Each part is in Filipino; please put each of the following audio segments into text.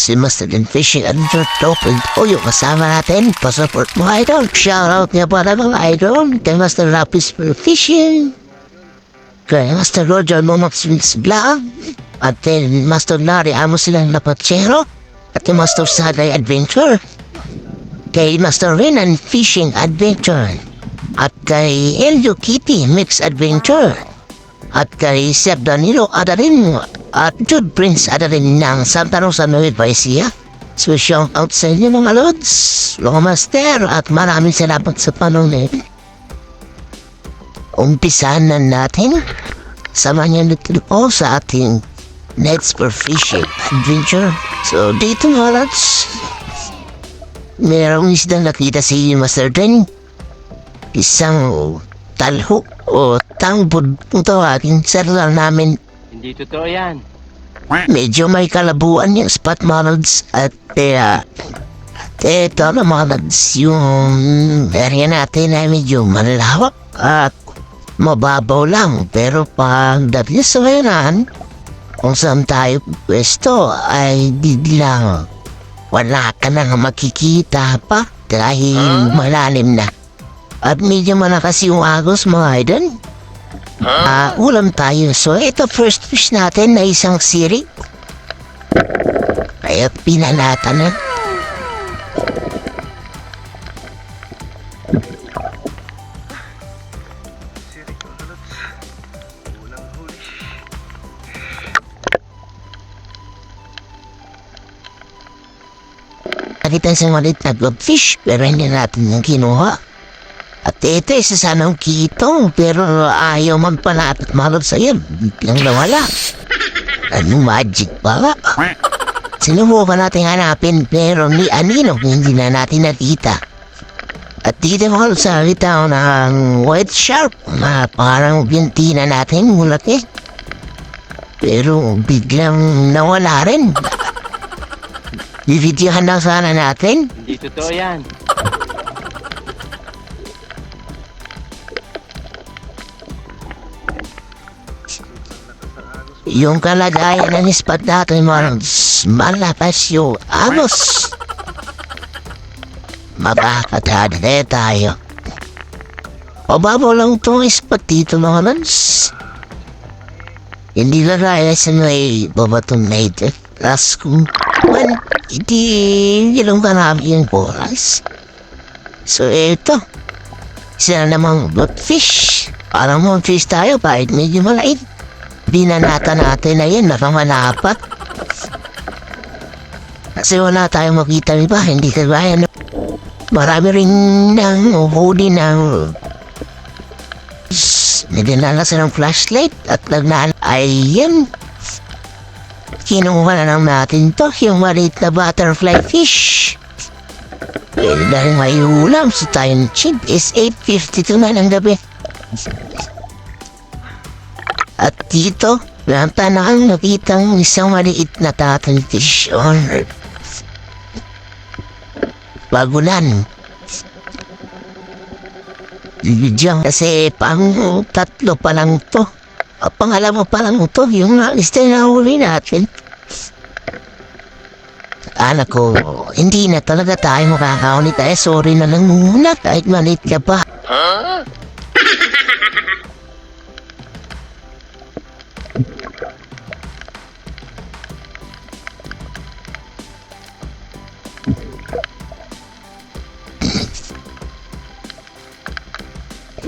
si Mr. Din Fishing Adventure 2.0 yung kasama natin. Pasupport mo idol. Shoutout nga pala mga idol. Kay Master Lapis for Fishing. Kay Master Roger Momox Wings Vlog. At then Master Larry Amo silang Lapachero. At kay Master Sagay Adventure. Kay Master Renan Fishing Adventure. At kay Elio Kitty Mix Adventure. At kay Sep Danilo Adarin at Jude Prince Adarin ng Santa Rosa Nueva Ecija. So shout out sa inyo mga lods, mga master at maraming salamat sa panonood. Umpisahan na natin. Samahan niyo nito sa ating Nets for Fishing Adventure. So dito mga lods, merong isda nakita si Master Den. Isang talho o tangbod kung tawagin sa namin. Hindi totoo yan. Medyo may kalabuan yung spot models at kaya ito na lads, yung area natin ay medyo malawak at mababaw lang. Pero pagdating sa ngayonan, kung saan tayo pwesto ay biglang wala ka nang makikita pa dahil malalim na. At medyo malakas yung agos mga idol. Ah, ulam tayo. So, ito first fish natin na isang siri. Kaya pinalata na. Nakita sa malit na fish pero hindi natin yung kinuha. At ito isa sanang kitong pero ayaw magpalatat malap sa iyo. Biglang nawala. Anong magic pala? Sinubukan natin hanapin pero ni Anino hindi na natin nakita. At dito mo sa kita ng white shark na parang binti na natin mulat eh. Pero biglang nawala rin. Bibidyohan lang sana natin. Hindi totoo yan. Yung kalagayan ng spot natin mga s- malakas yung agos. Makakatadre tayo. Pababaw lang itong spot dito mga lans. Hindi na raya sa may babatong native. Tapos kung man, hindi hindi lang marami yung oras. So eto, isa na namang bloodfish. Parang mga fish tayo kahit medyo malait. Binanata natin na yun, nakangalapat. Kasi wala tayong makita iba, hindi kagaya na marami rin nang huli ng Nagdala sa ng flashlight at nagnaan ay yan. Kinuha na lang natin to, yung maliit na butterfly fish. Pwede dahil may ulam sa tayong chip is 8.52 na ng gabi. At dito, nanta na ang nakitang isang maliit na tatang fish on earth. Bagulan. Diyan kasi pang tatlo pa lang to. Pangalawa pa lang to, yung alis na nahuli natin. Anak ko, hindi na talaga tayo makakaulit tayo. Sorry na lang muna kahit malit ka pa.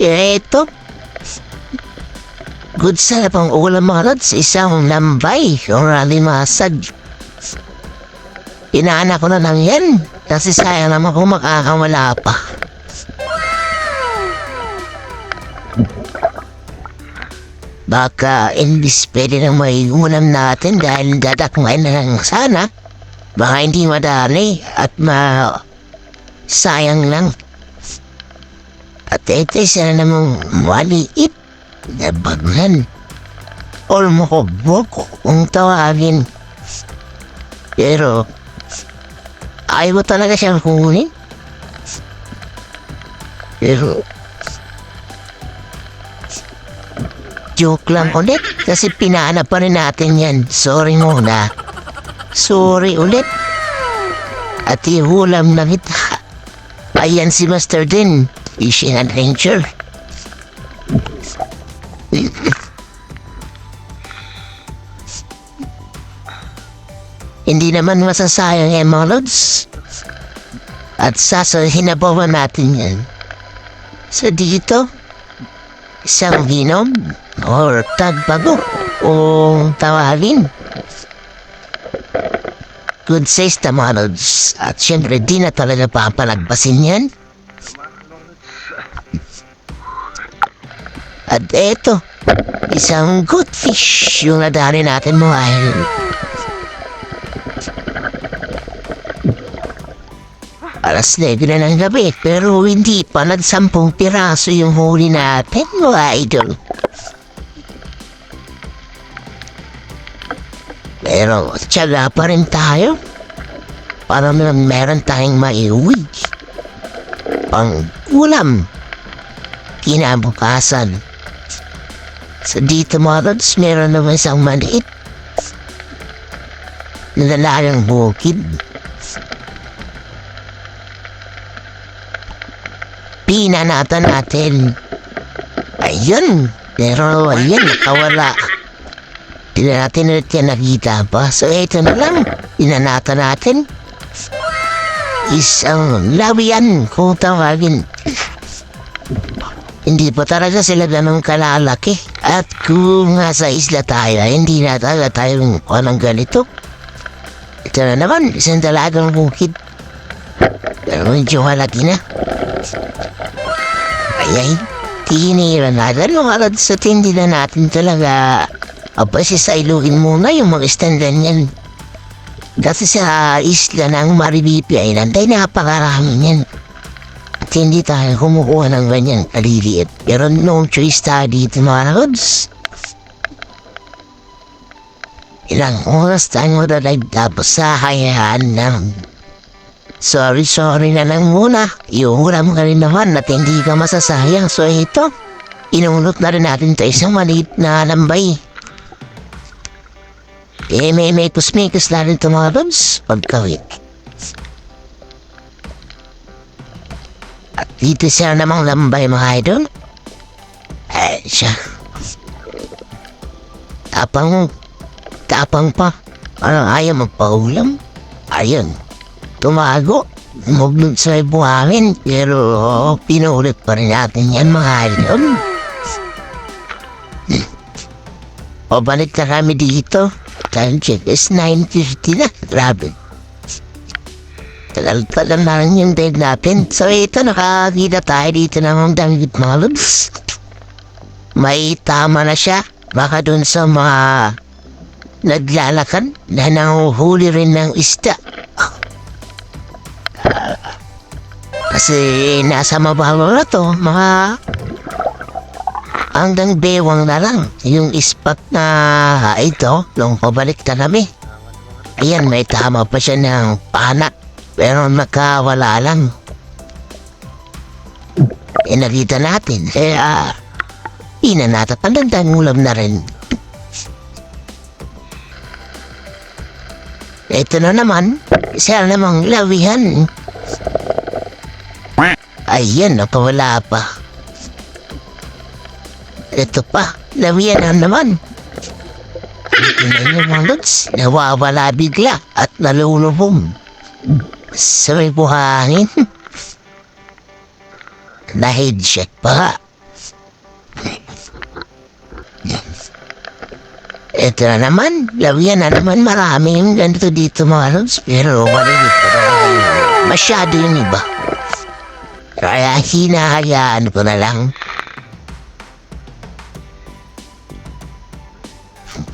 Eto. Good sa pang ulam mga lods, isang lambay or alimasag. Inaana ko na lang yan kasi sayang naman kung makakamala pa. Baka imbis pwede na may ulam natin dahil dadakmain na lang sana. Baka hindi madali at ma... sayang lang. Isa na namang maliit na bagnan. Olmo ko boko kung tawagin. Pero, ayaw mo talaga siyang kunin. Pero, joke lang ulit kasi pinahanap pa rin natin yan. Sorry muna. Sorry ulit. At ihulam na kita. Ayan si Master din. Fishing adventure. Hindi naman masasayang yan mga lods. At sasahinabawan natin yan. So dito, isang ginom or tagbago o tawagin. Good says the lods. At syempre di na talaga papalagpasin yan. At eto, isang good fish yung nadali natin mga idol. Alas 9 na ng gabi pero hindi pa nagsampung piraso yung huli natin mga idol. Pero tiyaga pa rin tayo. Para meron tayong maiuwi. Pang ulam. Kinabukasan. Sa dito mga lods, meron naman isang maliit. Nalalayang bukid. Pinanatan natin. Ayun. Pero ayun, nakawala. Hindi na natin ulit yan nakita pa. So ito na lang. Pinanatan natin. Isang lawian kung tawagin. Hindi pa talaga sila ganun kalalaki. At kung nasa isla tayo, hindi na talaga tayo ng ganito. Ito na naman, isang dalagang bukid. Pero medyo malaki na. Ayay, tinira natin mga kalad sa tindi na natin talaga. Aba, sisailuhin muna yung mga standan yan. Kasi sa isla ng Maribipi ay nanday napakarami yan. At hindi tayo kumukuha ng ganyan kaliliit. Pero no choice tayo dito mga kalods. Ilang oras tayo madalive tapos sa hayaan ng Sorry, sorry na lang muna. Iuulam ka rin naman at hindi ka masasayang. So ito, inunot na rin natin ito isang maliit na lambay. Eh, may may kusmikus na rin ito mga lods. Pagkawit. Dito siya namang lambay mga idol. Ay, siya. Tapang, tapang pa. Ano, ayaw magpaulam? Ayun tumago. Muglod sa buhangin, pero pinulit pa rin natin yan mga idol. O balik na kami dito. Time check is 9.50 na. Grabe. Tagal-tagal na rin yung date natin. So ito, nakakita tayo dito ng danggit mga lods. May tama na siya. Baka dun sa mga naglalakad na nanguhuli rin ng isda. Kasi nasa mabaho to, mga hanggang bewang na lang. Yung spot na ito, nung pabalik na kami. Ayan, may tama pa siya ng panak. Pero nakawala lang. Eh, nakita natin. Eh, ah, inanata panandang ulam na rin. Ito na naman, isa namang lawihan. Ayan, napawala pa. Ito pa, lawihan na naman. Tingnan niyo mga lods, nawawala bigla at nalulubong. Sa may buhangin. Na-headshot pa. Ito na naman, lawihan na naman marami yung ganito dito mga lods. Pero malilit pa Masyado yung iba. Kaya hinahayaan ko na lang.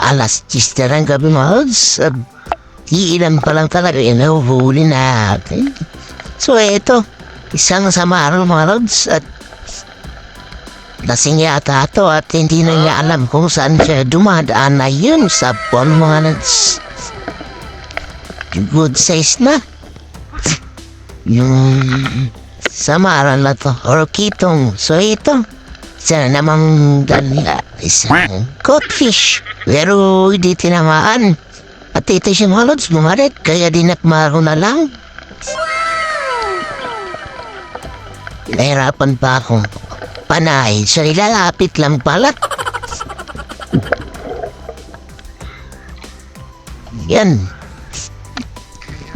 Alas 10 na ng gabi mga lods. Uh, iilan pa lang talaga yung nahuhuli natin. So eto, isang samaro mga lods at Lasing yata ito at hindi na niya alam kung saan siya dumadaan na yun sa buwan mga nags. Good size na. Yung samaran na to or kitong. So ito, isa na namang dala, isang codfish. Pero hindi tinamaan. At iti si Malods bumarit, kaya dinak maro na lang. Nahirapan pa akong panay, sa nilalapit lang pala. Yan.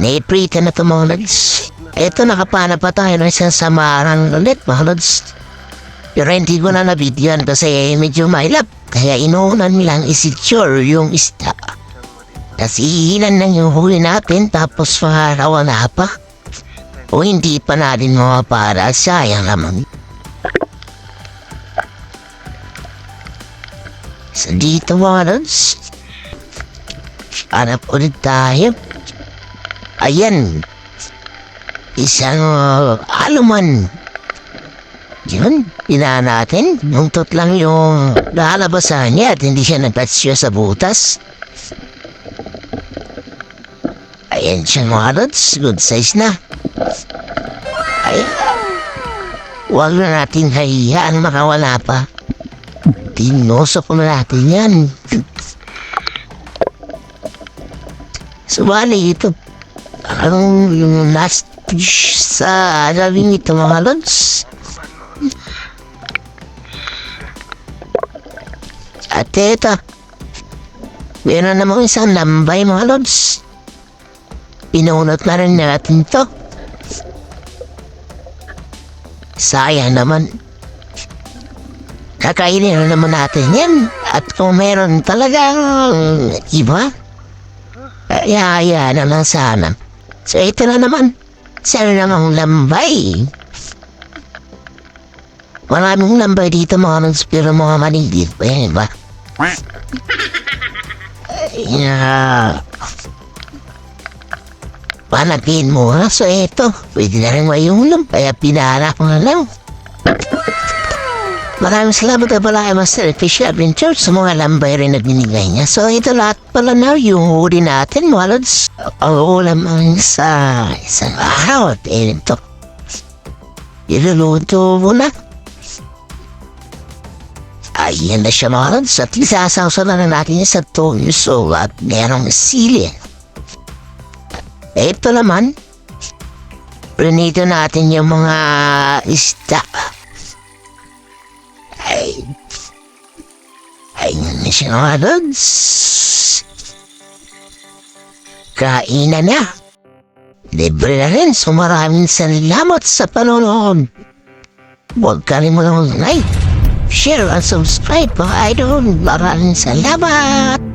Naiprita na ito mga lods. Ito nakapana pa tayo ng isang samarang ulit mga lods. Pero hindi ko na nabidyan kasi medyo mailap. Kaya inuunan lang isecure yung stock. Tapos ihinan lang yung huli natin tapos maharawa na pa. O hindi pa natin mga para sayang naman. So dito mga lods. Hanap ulit tayo. Ayan. Isang uh, aluman. Yun, pinahan natin. Nungtot lang yung lalabasan niya at hindi siya nagtatsyo sa butas. Ayan siya mga lods. Good size na. Ay, huwag na natin hayaan makawala pa. Tinosok na natin yan. Subali ito. Ang yung last fish sa labing ito mga lods. At ito. Meron namang isang lambay mga lods. Pinunot na rin natin to. Sayang naman. Kakainin na naman natin yan. At kung meron talagang iba, kaya na lang sana. So ito na naman. Sana namang lambay. Maraming lambay dito mga nuns, pero mga malilit pa yan, ba? Yeah. Panapin mo ha, so ito. Pwede na rin mayulong, kaya pinara ko na lang. Maraming salamat na pala kay Master Fish Adventure sa mga lambay rin na binigay niya. So ito lahat pala na yung huli natin, mga lods. Ang ulam ang sa isang araw at eh, ito. Iluluto mo na. Ayan na siya mga lods at isasawsa na natin sa toyo at merong sili. Ito naman, prinito natin yung mga isda. Ay, ayun na siya mga lods. Kainan na. Libre na rin, so maraming salamat sa panonood. Huwag kalimutan mag-like, share, at subscribe mga idol. Maraming salamat.